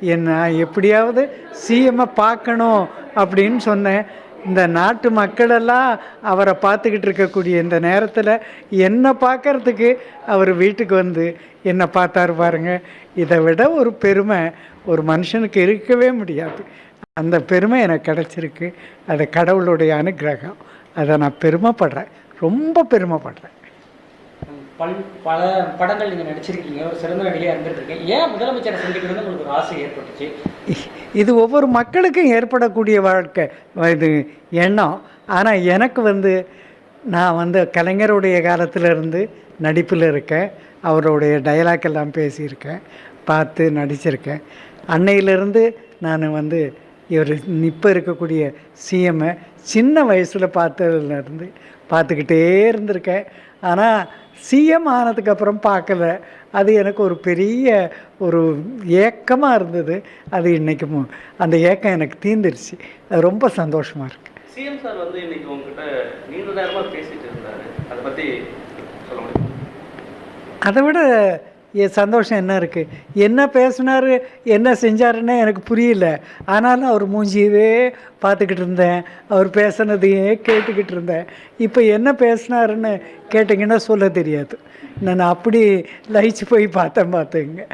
என்ன எப்படியாவது சிஎம்மை பார்க்கணும் அப்படின்னு சொன்னேன். இந்த நாட்டு மக்களெல்லாம் அவரை பார்த்துக்கிட்டு இருக்கக்கூடிய இந்த நேரத்தில் என்னை பார்க்கறதுக்கு அவர் வீட்டுக்கு வந்து என்னை பார்த்தாரு பாருங்க. இதை விட ஒரு பெருமை ஒரு மனுஷனுக்கு இருக்கவே முடியாது. அந்த பெருமை எனக்கு கிடச்சிருக்கு. அது கடவுளுடைய அனுக்கிரகம் அதை நான் பெருமைப்படுறேன். ரொம்ப பெருமைப்படுறேன். பல் பல படங்கள் நீங்கள் நடிச்சிருக்கீங்க ஒரு சிறந்த நடிகையாக இருந்துருக்கீங்க ஏன் முதலமைச்சரை சந்திக்கணும்னு உங்களுக்கு ஒரு ஆசை ஏற்பட்டுச்சு? இது ஒவ்வொரு மக்களுக்கும் ஏற்படக்கூடிய வாழ்க்கை. இது எண்ணம். ஆனால் எனக்கு வந்து நான் வந்து கலைஞருடைய காலத்திலிருந்து நடிப்பில் இருக்கேன். அவருடைய டைலாக் எல்லாம் பேசியிருக்கேன். பார்த்து நடிச்சிருக்கேன். அன்னையிலேருந்து நான் வந்து இவர் இப்போ இருக்கக்கூடிய சிஎம்மை சின்ன வயசில் பார்த்ததுலேருந்து பார்த்துக்கிட்டே இருந்திருக்கேன். ஆனால் சிஎம் ஆனதுக்கப்புறம் பார்க்கல. அது எனக்கு ஒரு பெரிய ஒரு ஏக்கமாக இருந்தது. அது இன்றைக்கு மு- அந்த ஏக்கம் எனக்கு தீர்ந்துருச்சு. அது ரொம்ப சந்தோஷமாக இருக்குது சிஎம் சார் வந்து இன்னைக்கு உங்ககிட்ட நீண்ட நேரமா பேசிட்டு இருந்தாரு. அதை பத்தி சொல்ல முடியுமா? அதை விட சந்தோஷம் என்ன இருக்குது என்ன பேசினார் என்ன செஞ்சாருன்னு எனக்கு புரியல. ஆனாலும் அவர் மூஞ்சியவே பார்த்துக்கிட்டு இருந்தேன். அவர் பேசுனதையே கேட்டுக்கிட்டு இருந்தேன். இப்போ என்ன பேசினாருன்னு கேட்டிங்கன்னா சொல்ல தெரியாது. நான் அப்படி லயிச்சு போய் பார்த்தேன் பார்த்துங்க.